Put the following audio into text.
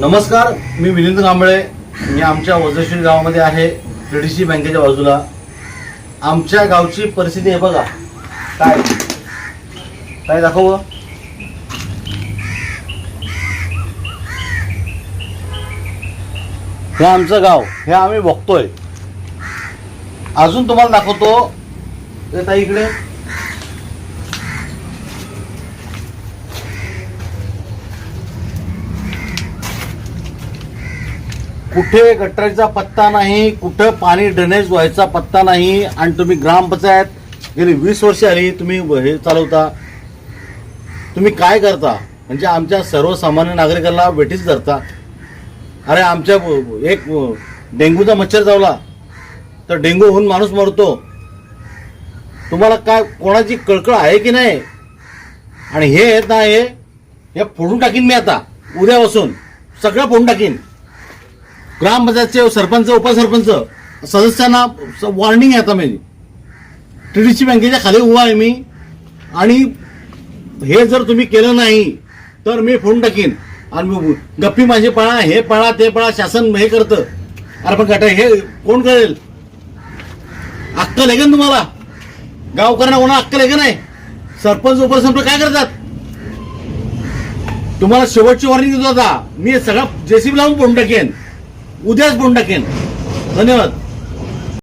नमस्कार मी विनिंद कांबळे मी आमच्या वजश्री गावामध्ये आहे सी बँकेच्या बाजूला. आमच्या गावची परिस्थिती आहे बघा. काय? काय दाखव? हे आमचं गाव. हे आम्ही बघतोय. अजून तुम्हाला दाखवतो. येता ताई इकडे. कुठे गटराचा पत्ता नाही कुठं पाणी ड्रेनेज व्हायचा पत्ता नाही आणि तुम्ही ग्रामपंचायत गेली वीस वर्षे आली तुम्ही हे चालवता. तुम्ही काय करता? म्हणजे आमच्या सर्वसामान्य नागरिकांना वेठीच धरता अरे आमच्या एक डेंग्यूचा मच्छर चावला तर डेंग्यू होऊन माणूस मरतो. तुम्हाला काय कोणाची कळकळ आहे की नाही? आणि हे येत ना हे हे फोडून टाकीन मी आता उद्यापासून. सगळं फोडून टाकीन. ग्रामपंचायतचे सरपंच उपसरपंच सदस्यांना वॉर्निंग आहे आता माझी टीडीसी बँकेच्या खाली उभा आहे मी. आणि हे जर तुम्ही केलं नाही तर मी फोन टाकीन. आणि गप्पी माझी पळा हे पळा ते पळा शासन हे करतं. अरे पण गट हे कोण करेल अक्कल आहे का तुम्हाला? गावकऱ्यांना कोणा अक्कल आहे का नाही? सरपंच उपसरपंच काय करतात? तुम्हाला शेवटची वॉर्निंग देतो आता. मी हे सगळं जेसीबी लावून फोन टाकेन. उद्याच फोडून टाकेन धन्यवाद.